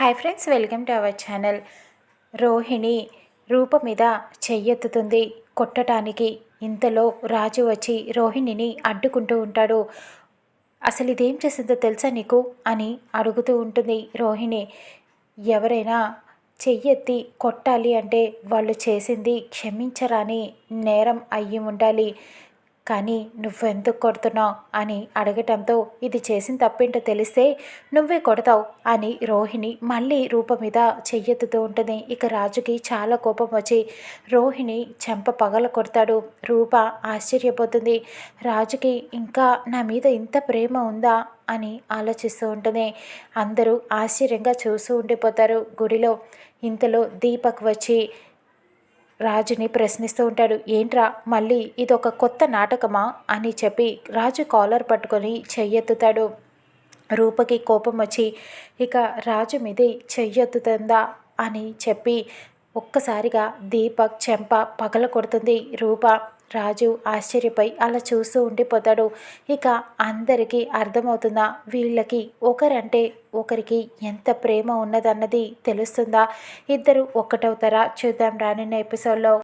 Hi friends welcome to our channel. Rohini Roopa మీద చెయ్యెత్తుతుంది. కొట్టడానికి ఇంతలో రాజు వచ్చి రోహిణిని అడ్డుకుంటూ ఉంటాడు. అసలు ఇదేం చేసిందో తెలుసా నీకు? అని అడుగుతూ ఉంటుంది రోహిణి. ఎవరైనా చెయ్యెత్తి కొట్టాలి అంటే వాళ్ళు చేసింది క్షమించరాని నేరం అయ్యి ఉండాలి కానీ నువ్వెందుకు కొడుతున్నావు అని అడగటంతో ఇది చేసిన తప్పేంటో తెలిస్తే నువ్వే కొడతావు అని రోహిణి మళ్ళీ రూప మీద చెయ్యెత్తుతూ ఉంటుంది. ఇక రాజుకి చాలా కోపం వచ్చి రోహిణి చెంప పగల కొడతాడు. రూప ఆశ్చర్యపోతుంది. రాజుకి ఇంకా నా మీద ఇంత ప్రేమ ఉందా అని ఆలోచిస్తూ ఉంటుంది. అందరూ ఆశ్చర్యంగా చూస్తూ ఉండిపోతారు. గుడిలో ఇంతలో దీపక్ వచ్చి రాజుని ప్రశ్నిస్తూ ఉంటాడు ఏంట్రా మళ్ళీ ఇదొక కొత్త నాటకమా? అని చెప్పి రాజు కాలర్ పట్టుకొని చెయ్యెత్తుతాడు. రూపకి కోపం వచ్చి ఇక రాజు మీదే చెయ్యెత్తుతుందా? అని చెప్పి ఒక్కసారిగా దీపక్ చెంప పగల కొడుతుంది రూప. రాజు ఆశ్చర్యపై అలా చూస్తూ ఉండిపోతాడు. ఇక అందరికీ అర్థమవుతుందా వీళ్ళకి ఒకరంటే ఒకరికి ఎంత ప్రేమ ఉన్నదన్నది తెలుస్తుందా? ఇద్దరు ఒక్కటవుతారా? చూద్దాం రానున్న ఎపిసోడ్లో.